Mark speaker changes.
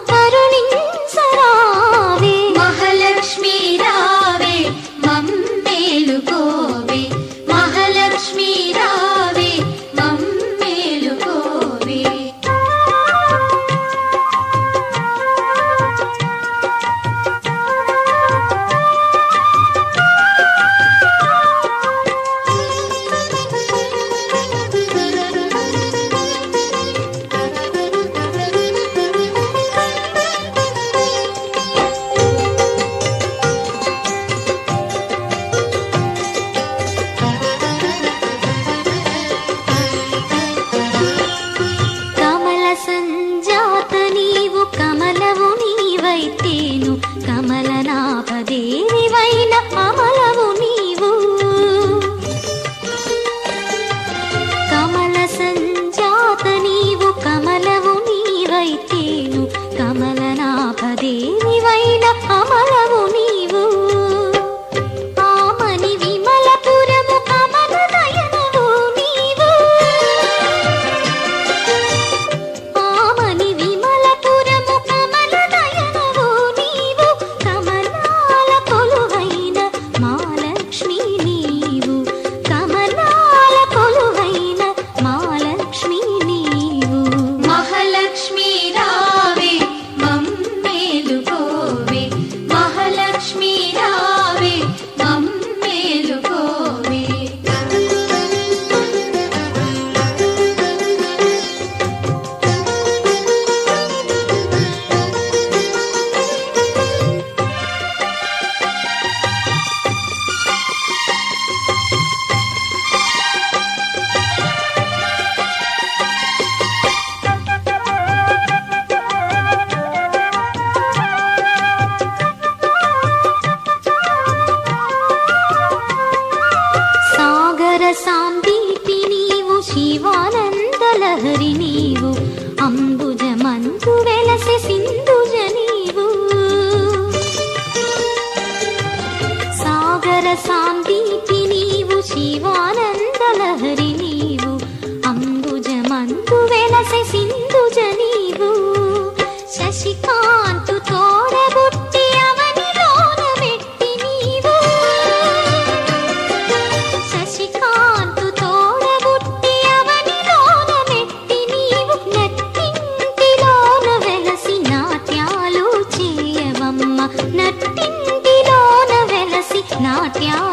Speaker 1: కరుణించరా? di
Speaker 2: సాగర సాందీపి నీవు శివానందలహరి నీవు అంబుజమందు వెలసె సింధుజ నీవు மாட்டியா